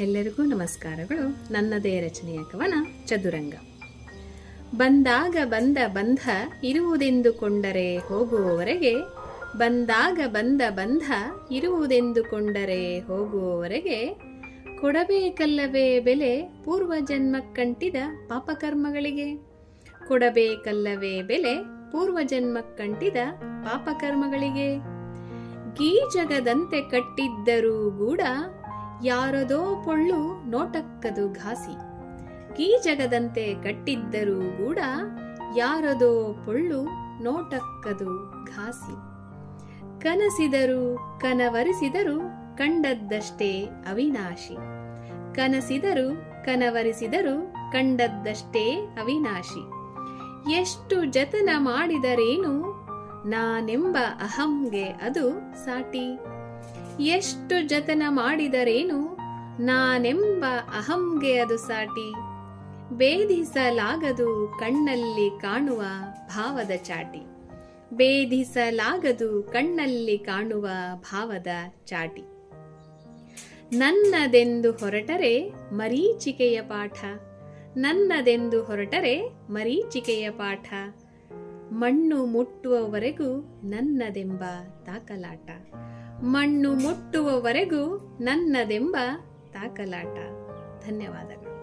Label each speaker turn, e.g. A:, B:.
A: ಎಲ್ಲರಿಗೂ ನಮಸ್ಕಾರಗಳು. ನನ್ನದೇ ರಚನೆಯ ಕವನ, ಚದುರಂಗ. ಬಂದಾಗ ಬಂದ ಬಂಧ ಇರುವುದೆಂದುಕೊಂಡರೆ ಹೋಗುವವರೆಗೆ, ಬಂದಾಗ ಬಂದ ಬಂಧ ಇರುವುದೆಂದುಕೊಂಡರೆ ಹೋಗುವವರೆಗೆ, ಕೊಡಬೇಕಲ್ಲವೇ ಬೆಲೆ ಪೂರ್ವ ಜನ್ಮಕ್ಕಂಟಿದ ಪಾಪಕರ್ಮಗಳಿಗೆ? ಕೊಡಬೇಕಲ್ಲವೇ ಬೆಲೆ ಪೂರ್ವ ಜನ್ಮಕ್ಕಂಟಿದ ಪಾಪಕರ್ಮಗಳಿಗೆ ಗೀಜಗದಂತೆ ಕಟ್ಟಿದ್ದರೂ ಗೂಡ ಯಾರದೋ ಪೊಳ್ಳು ನೋಟಕ್ಕದು ಘಾಸಿ. ಗೀಜಗದಂತೆ ಕಟ್ಟಿದ್ದರೂ ಕೂಡ ಯಾರದೋ ಪೊಳ್ಳು ನೋಟಕ್ಕದು ಘಾಸಿ. ಕನಸಿದರು, ಕನವರಿಸಿದರು ಕಂಡದ್ದಷ್ಟೇ ಅವಿನಾಶಿ. ಕನಸಿದರು, ಕನವರಿಸಿದರು ಕಂಡದ್ದಷ್ಟೇ ಅವಿನಾಶಿ. ಎಷ್ಟು ಜತನ ಮಾಡಿದರೇನು, ನಾನೆಂಬ ಅಹಂಗೆ ಅದು ಸಾಟಿ. ಎಷ್ಟು ಜತನ ಮಾಡಿದರೇನು? ನಾನೆಂಬ ಅಹಂಗೆ ಅದು ಸಾಟಿ. ಬೇಧಿಸಲಾಗದು ಕಣ್ಣಲ್ಲಿ ಕಾಣುವ ಭಾವದ ಚಾಟಿ. ಬೇಧಿಸಲಾಗದು ಕಣ್ಣಲ್ಲಿ ಕಾಣುವ ಭಾವದ ಚಾಟಿ. ನನ್ನದೆಂದು ಹೊರಟರೆ ಮರೀಚಿಕೆಯ ಪಾಠ. ನನ್ನದೆಂದು ಹೊರಟರೆ ಮರೀಚಿಕೆಯ ಪಾಠ. ಮಣ್ಣು ಮುಟ್ಟುವವರೆಗೂ ನನ್ನದೆಂಬ ತಾಕಲಾಟ ಮಣ್ಣು ಮುಟ್ಟುವವರೆಗೂ ನನ್ನದೆಂಬ ತಾಕಲಾಟ. ಧನ್ಯವಾದಗಳು.